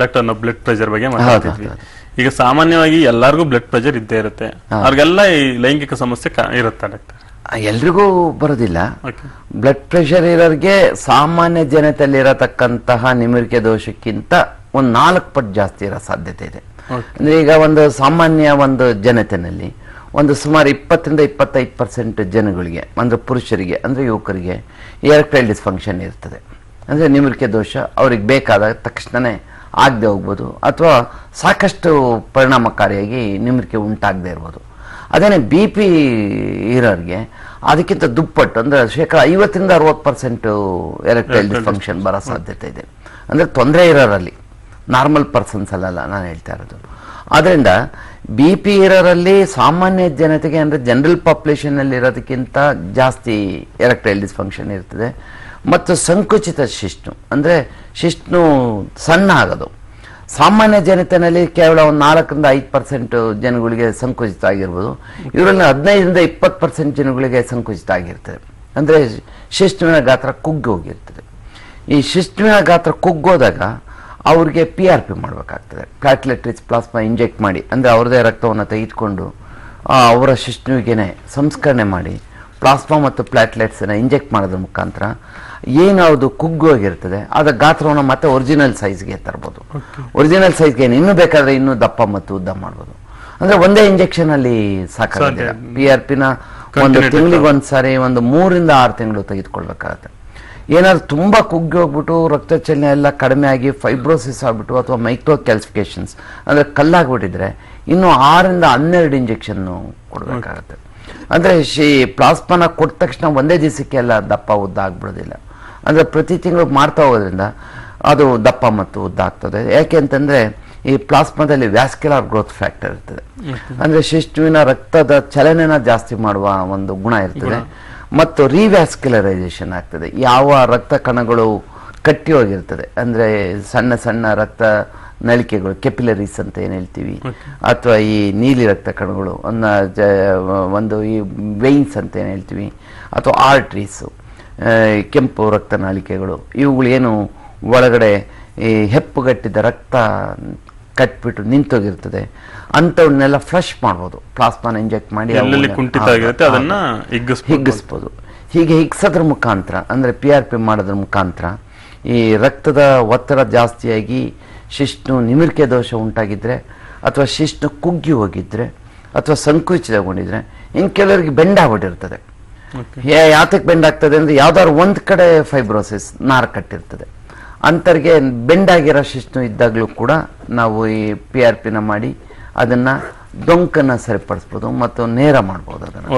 Doctor ನಾವು blood pressure ಬಗ್ಗೆ ಮಾತಾಡ್ತಿದ್ವಿ. ಈಗ ಸಾಮಾನ್ಯವಾಗಿ ಎಲ್ಲರಿಗೂ ಬ್ಲಡ್ ಪ್ರೆಷರ್ ಇದ್ದೇ ಇರುತ್ತೆ. ಅವ್ರಿಗೆಲ್ಲ ಈ ಲೈಂಗಿಕ ಸಮಸ್ಯೆ ಇರುತ್ತೆ ಡಾಕ್ಟರ್ ಎಲ್ರಿಗೂ ಬರೋದಿಲ್ಲ. ಬ್ಲಡ್ ಪ್ರೆಷರ್ ಇರೋರಿಗೆ ಸಾಮಾನ್ಯ ಜನತೆಯಲ್ಲಿ ಇರತಕ್ಕಂತಹ ನಿಮಿರಿಕೆ ದೋಷಕ್ಕಿಂತ ಒಂದು ನಾಲ್ಕು ಪಟ್ಟು ಜಾಸ್ತಿ ಇರೋ ಸಾಧ್ಯತೆ ಇದೆ. ಅಂದ್ರೆ ಈಗ ಒಂದು ಸಾಮಾನ್ಯ ಒಂದು ಜನತೆನಲ್ಲಿ ಒಂದು ಸುಮಾರು ಇಪ್ಪತ್ತರಿಂದ ಇಪ್ಪತ್ತೈದು ಪರ್ಸೆಂಟ್ ಜನಗಳಿಗೆ ಅಂದ್ರೆ ಪುರುಷರಿಗೆ ಅಂದ್ರೆ ಯುವಕರಿಗೆ ಏರ್ಕ್ಟೈಲ್ ಡಿಸ್ಫಂಕ್ಷನ್ ಇರ್ತದೆ. ಅಂದ್ರೆ ನಿಮಿರಿಕೆ ದೋಷ ಅವ್ರಿಗೆ ಬೇಕಾದ ತಕ್ಷಣನೇ ಆಗದೆ ಹೋಗ್ಬೋದು ಅಥವಾ ಸಾಕಷ್ಟು ಪರಿಣಾಮಕಾರಿಯಾಗಿ ನಿಮ್ರಿಕೆ ಉಂಟಾಗದೆ ಇರ್ಬೋದು. ಅದೇನೆ ಬಿ ಪಿ ಇರೋರಿಗೆ ಅದಕ್ಕಿಂತ ದುಪ್ಪಟ್ಟು ಅಂದ್ರೆ ಶೇಕಡ ಐವತ್ತರಿಂದ ಅರವತ್ತು ಪರ್ಸೆಂಟು ಎರೆಕ್ಟೈಲ್ ಡಿಸ್ಫಂಕ್ಷನ್ ಬರೋ ಸಾಧ್ಯತೆ ಇದೆ. ಅಂದ್ರೆ ತೊಂದರೆ ಇರೋರಲ್ಲಿ ನಾರ್ಮಲ್ ಪರ್ಸನ್ಸ್ ಅಲ್ಲಲ್ಲ ನಾನು ಹೇಳ್ತಾ ಇರೋದು. ಆದ್ದರಿಂದ ಬಿ ಪಿ ಇರೋರಲ್ಲಿ ಸಾಮಾನ್ಯ ಜನತೆಗೆ ಅಂದರೆ ಜನರಲ್ ಪಾಪ್ಯುಲೇಷನಲ್ಲಿ ಇರೋದಕ್ಕಿಂತ ಜಾಸ್ತಿ ಎರೆಕ್ಟೈಲ್ ಡಿಸ್ಫಂಕ್ಷನ್ ಇರ್ತದೆ. ಮತ್ತು ಸಂಕುಚಿತ ಶಿಷ್ಣು. ಅಂದರೆ ಶಿಷ್ಣು ಸಣ್ಣ ಆಗೋದು. ಸಾಮಾನ್ಯ ಜನತೆಯಲ್ಲಿ ಕೇವಲ ಒಂದು ನಾಲ್ಕರಿಂದ ಐದು ಪರ್ಸೆಂಟ್ ಜನಗಳಿಗೆ ಸಂಕುಚಿತ ಆಗಿರ್ಬೋದು. ಇವರಲ್ಲಿ ಹದಿನೈದರಿಂದ ಇಪ್ಪತ್ತು ಪರ್ಸೆಂಟ್ ಜನಗಳಿಗೆ ಸಂಕುಚಿತ ಆಗಿರ್ತದೆ. ಅಂದರೆ ಶಿಷ್ಣುವಿನ ಗಾತ್ರ ಕುಗ್ಗಿ ಹೋಗಿರ್ತದೆ. ಈ ಶಿಷ್ಣುವಿನ ಗಾತ್ರ ಕುಗ್ಗೋದಾಗ ಅವ್ರಿಗೆ ಪಿ ಆರ್ ಪಿ ಮಾಡಬೇಕಾಗ್ತದೆ. ಪ್ಲಾಟ್ಲೆಟ್ರಿಸ್ ಪ್ಲಾಸ್ಮಾ ಇಂಜೆಕ್ಟ್ ಮಾಡಿ. ಅಂದರೆ ಅವ್ರದೇ ರಕ್ತವನ್ನು ತೆಗೆದುಕೊಂಡು ಅವರ ಶಿಷ್ಣುವಿಗೆ ಸಂಸ್ಕರಣೆ ಮಾಡಿ ಪ್ಲಾಸ್ಮಾ ಮತ್ತು ಪ್ಲ್ಯಾಟ್ಲೆಟ್ಸನ್ನು ಇಂಜೆಕ್ಟ್ ಮಾಡೋದ್ರ ಮುಖಾಂತರ ಏನಾವುದು ಕುಗ್ಗೋಗಿರ್ತದೆ ಅದ ಗಾತ್ರವನ್ನು ಮತ್ತೆ ಒರಿಜಿನಲ್ ಸೈಜ್ಗೆ ತರ್ಬೋದು. ಒರಿಜಿನಲ್ ಸೈಜ್ಗೆ ಏನು? ಇನ್ನೂ ಬೇಕಾದ್ರೆ ಇನ್ನೂ ದಪ್ಪ ಮತ್ತು ಉದ್ದ ಮಾಡ್ಬೋದು. ಅಂದರೆ ಒಂದೇ ಇಂಜೆಕ್ಷನಲ್ಲಿ ಸಾಕಾಗುತ್ತೆ ಪಿ ಆರ್ ಪಿನ ಒಂದು ತಿಂಗಳಿಗೆ ಒಂದು ಸಾರಿ ಒಂದು ಮೂರಿಂದ ಆರು ತಿಂಗಳು ತೆಗೆದುಕೊಳ್ಬೇಕಾಗತ್ತೆ. ಏನಾದ್ರು ತುಂಬಾ ಕುಗ್ಗಿ ಹೋಗ್ಬಿಟ್ಟು ರಕ್ತ ಚಲನೆ ಎಲ್ಲ ಕಡಿಮೆ ಆಗಿ ಫೈಬ್ರೋಸಿಸ್ ಆಗ್ಬಿಟ್ಟು ಅಥವಾ ಮೈಕ್ರೋ ಕ್ಯಾಲ್ಸಿಫಿಕೇಷನ್ಸ್ ಅಂದರೆ ಕಲ್ಲಾಗ್ಬಿಟ್ಟಿದ್ರೆ ಇನ್ನು ಆರರಿಂದ ಹನ್ನೆರಡು ಇಂಜೆಕ್ಷನ್ನು ಕೊಡಬೇಕಾಗತ್ತೆ. ಅಂದ್ರೆ ಶ್ರೀ ಪ್ಲಾಸ್ಮಾನ ಕೊಟ್ಟ ತಕ್ಷಣ ಒಂದೇ ದಿವಸಕ್ಕೆಲ್ಲ ದಪ್ಪ ಉದ್ದ ಆಗ್ಬಿಡೋದಿಲ್ಲ. ಅಂದರೆ ಪ್ರತಿ ತಿಂಗಳು ಮಾಡ್ತಾ ಹೋಗೋದ್ರಿಂದ ಅದು ದಪ್ಪ ಮತ್ತು ಉದ್ದ ಆಗ್ತದೆ. ಯಾಕೆ ಅಂತಂದರೆ ಈ ಪ್ಲಾಸ್ಮಾದಲ್ಲಿ ವ್ಯಾಸ್ಕ್ಯುಲರ್ ಗ್ರೋತ್ ಫ್ಯಾಕ್ಟರ್ ಇರ್ತದೆ. ಅಂದರೆ ಶಿಶುವಿನ ರಕ್ತದ ಚಲನೆನ ಜಾಸ್ತಿ ಮಾಡುವ ಒಂದು ಗುಣ ಇರ್ತದೆ. ಮತ್ತು ರಿವ್ಯಾಸ್ಕ್ಯುಲರೈಸೇಷನ್ ಆಗ್ತದೆ. ಯಾವ ರಕ್ತ ಕಣಗಳು ಕಟ್ಟಿ ಹೋಗಿರ್ತದೆ. ಅಂದರೆ ಸಣ್ಣ ಸಣ್ಣ ರಕ್ತ ನಳಿಕೆಗಳು ಕೆಪಿಲರೀಸ್ ಅಂತ ಏನು ಹೇಳ್ತೀವಿ? ಅಥವಾ ಈ ನೀಲಿ ರಕ್ತ ಕಣಗಳು ಅನ್ನ ಜ- ಒಂದು ಈ ವೆಯ್ನ್ಸ್ ಅಂತ ಏನು ಹೇಳ್ತೀವಿ? ಅಥವಾ ಆರ್ಟ್ರೀಸು ಕೆಂಪು ರಕ್ತನಾಳಿಕೆಗಳು ಇವುಗಳೇನು ಒಳಗಡೆ ಈ ಹೆಪ್ಪುಗಟ್ಟಿದ ರಕ್ತ ಕಟ್ಬಿಟ್ಟು ನಿಂತೋಗಿರ್ತದೆ. ಅಂಥವನ್ನೆಲ್ಲ ಫ್ರೆಶ್ ಮಾಡ್ಬೋದು. ಪ್ಲಾಸ್ಮಾನ ಇಂಜೆಕ್ಟ್ ಮಾಡಿ. ಹಿಗ್ಗಿಸ್ಬೋದು. ಹೀಗೆ ಹಿಗ್ಸೋದ್ರ ಮುಖಾಂತರ ಅಂದ್ರೆ ಪಿ ಆರ್ ಪಿ ಮಾಡೋದ್ರ ಮುಖಾಂತರ ಈ ರಕ್ತದ ಒತ್ತಡ ಜಾಸ್ತಿಯಾಗಿ ಶಿಶ್ನು ನಿಮಿರಿಕೆ ದೋಷ ಉಂಟಾಗಿದ್ರೆ ಅಥವಾ ಶಿಷ್ಣು ಕುಗ್ಗಿ ಹೋಗಿದ್ರೆ ಅಥವಾ ಸಂಕುಚಿತಗೊಂಡಿದ್ರೆ ಇನ್ನು ಕೆಲವರಿಗೆ ಬೆಂಡ್ ಆಗ್ಬಿಟ್ಟಿರ್ತದೆ. ಯಾತಕ್ಕೆ ಬೆಂಡ್ ಆಗ್ತದೆ ಅಂದ್ರೆ ಯಾವ್ದಾದ್ರು ಒಂದು ಕಡೆ ಫೈಬ್ರೋಸಿಸ್ ನಾರು ಕಟ್ಟಿರ್ತದೆ. ಅಂತರ್ಗೆ ಬೆಂಡ್ ಆಗಿರೋ ಶಿಶ್ನು ಇದ್ದಾಗಲೂ ಕೂಡ ನಾವು ಈ ಪಿ ಆರ್ ಪಿನ ಮಾಡಿ ಅದನ್ನು ಡೊಂಕನ್ನು ಸರಿಪಡಿಸ್ಬೋದು ಮತ್ತು ನೇರ ಮಾಡ್ಬೋದು ಅದನ್ನು.